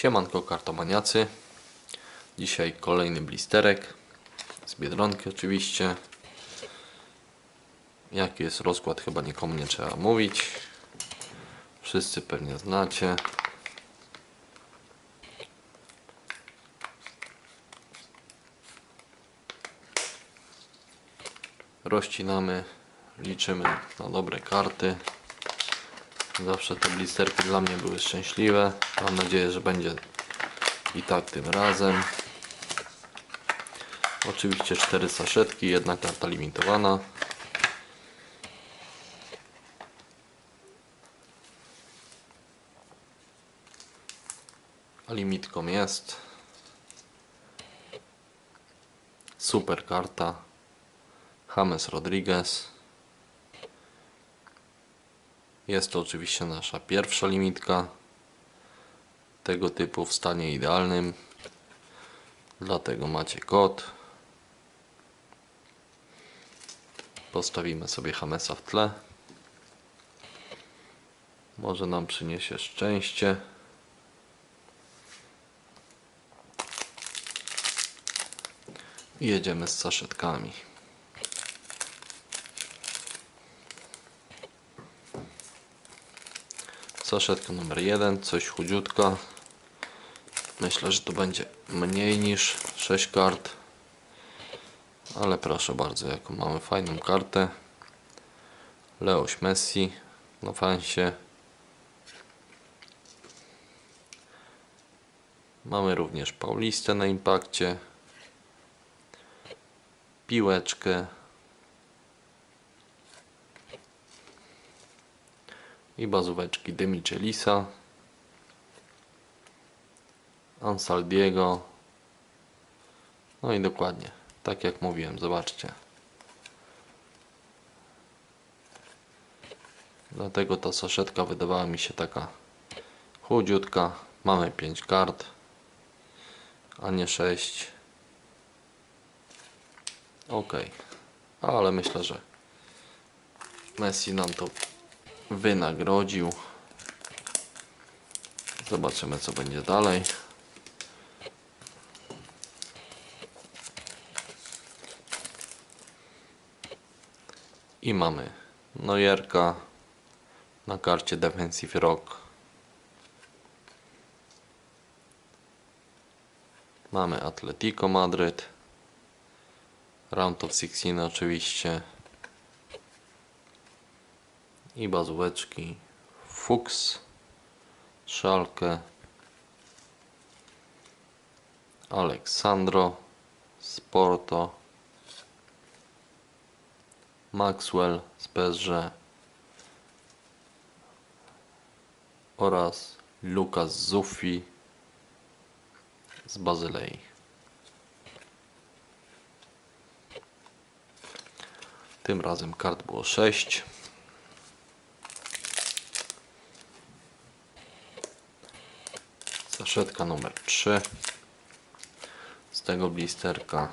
Siemanko kartomaniacy. Dzisiaj kolejny blisterek z Biedronki oczywiście. Jaki jest rozkład chyba nikomu nie trzeba mówić. Wszyscy pewnie znacie. Rozcinamy, liczymy na dobre karty. Zawsze te blisterki dla mnie były szczęśliwe. Mam nadzieję, że będzie i tak tym razem. Oczywiście cztery saszetki, jedna karta limitowana. Limitką jest super karta James Rodriguez. Jest to oczywiście nasza pierwsza limitka tego typu w stanie idealnym. Dlatego macie kod. Postawimy sobie Hamesa w tle. Może nam przyniesie szczęście. I jedziemy z saszetkami. Saszetka numer jeden, coś chudziutka. Myślę, że to będzie mniej niż 6 kart. Ale proszę bardzo, jaką mamy fajną kartę. Leoś Messi na fansie. Mamy również Paulistę na impakcie. Piłeczkę. I bazóweczki Demichelisa. Ansaldiego. No i dokładnie, tak jak mówiłem, zobaczcie. Dlatego ta saszetka wydawała mi się taka chudziutka. Mamy 5 kart, a nie 6. Ok, ale myślę, że Messi nam to wynagrodził. Zobaczymy co będzie dalej. I mamy Nojerka na karcie Defensive Rock. Mamy Atletico Madryt. Round of 16 oczywiście. I bazóweczki. Fuchs. Szalkę. Aleksandro. Sporto. Maxwell z PSG oraz Lukas Zuffi z Bazylei. Tym razem kart było 6. Saszetka numer 3 z tego blisterka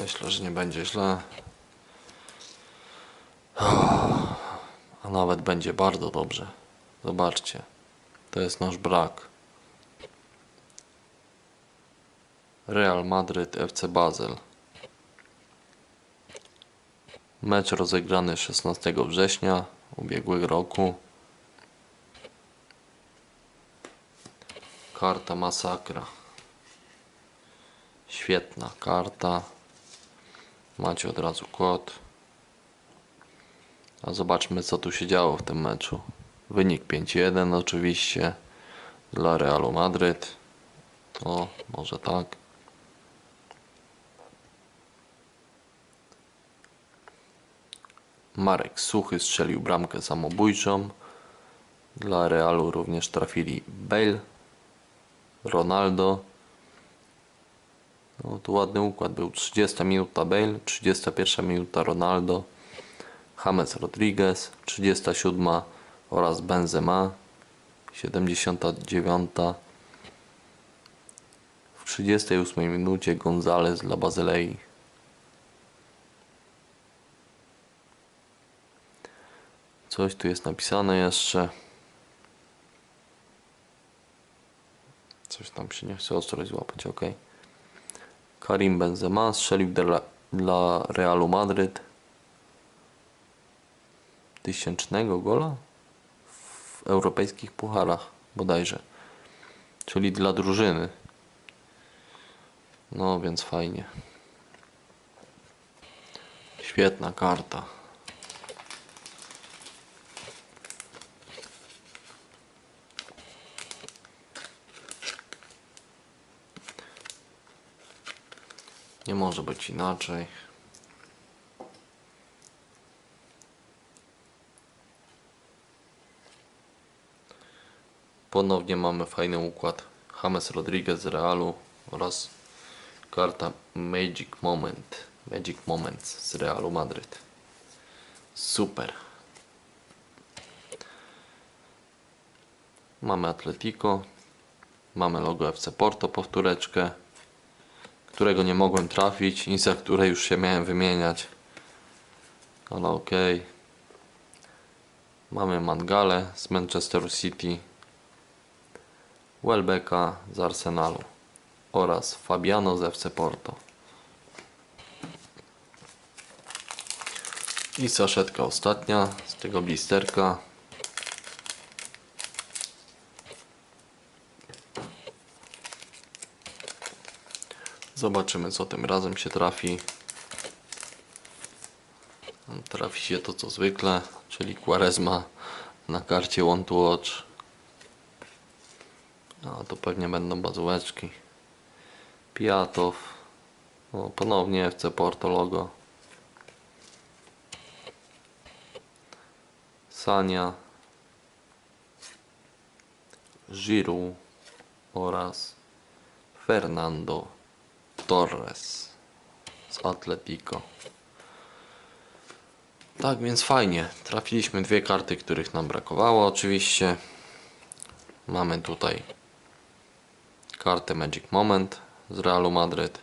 Myślę, że nie będzie źle. A nawet będzie bardzo dobrze. Zobaczcie. To jest nasz brak. Real Madryt FC Basel. Mecz rozegrany 16 września ubiegłego roku. Karta masakra. Świetna karta. Macie od razu kod. A zobaczmy co tu się działo w tym meczu. Wynik 5-1 oczywiście dla Realu Madryt. O, może tak. Marek Suchy strzelił bramkę samobójczą. Dla Realu również trafili Bale, Ronaldo, no tu ładny układ był. 30 minuta Bale, 31 minuta Ronaldo, James Rodriguez, 37 oraz Benzema, 79 w 38 minucie Gonzalez dla Bazylei. Coś tu jest napisane jeszcze. Coś tam się nie chce ostrość złapać, ok. Karim Benzema strzelił dla, dla Realu Madryt tysięcznego gola w europejskich pucharach bodajże. Czyli dla drużyny. No więc fajnie. Świetna karta. Nie może być inaczej. Ponownie mamy fajny układ. James Rodriguez z Realu oraz karta Magic Moment. Magic Moments z Realu Madryt. Super. Mamy Atletico. Mamy logo FC Porto powtóreczkę którego nie mogłem trafić i za które już się miałem wymieniać. Ale okej. Mamy Mangale z Manchesteru City, Welbecka z Arsenalu oraz Fabiano z FC Porto. I saszetka ostatnia z tego blisterka. Zobaczymy co tym razem się trafi. Trafi się to co zwykle, czyli Quaresma na karcie One to Watch. A to pewnie będą bazułeczki. Piatow. O, ponownie FC Porto logo. Sania. Giroud oraz Fernando Torres z Atletico. Tak więc fajnie. Trafiliśmy dwie karty, których nam brakowało oczywiście. Mamy tutaj kartę Magic Moment z Realu Madryt.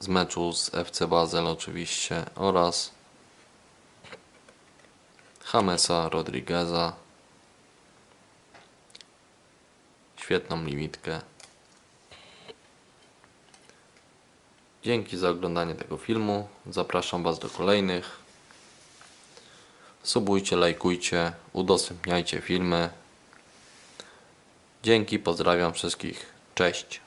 Z meczu z FC Basel oczywiście oraz Jamesa Rodrigueza. Świetną limitkę. Dzięki za oglądanie tego filmu. Zapraszam Was do kolejnych. Subujcie, lajkujcie, udostępniajcie filmy. Dzięki, pozdrawiam wszystkich. Cześć.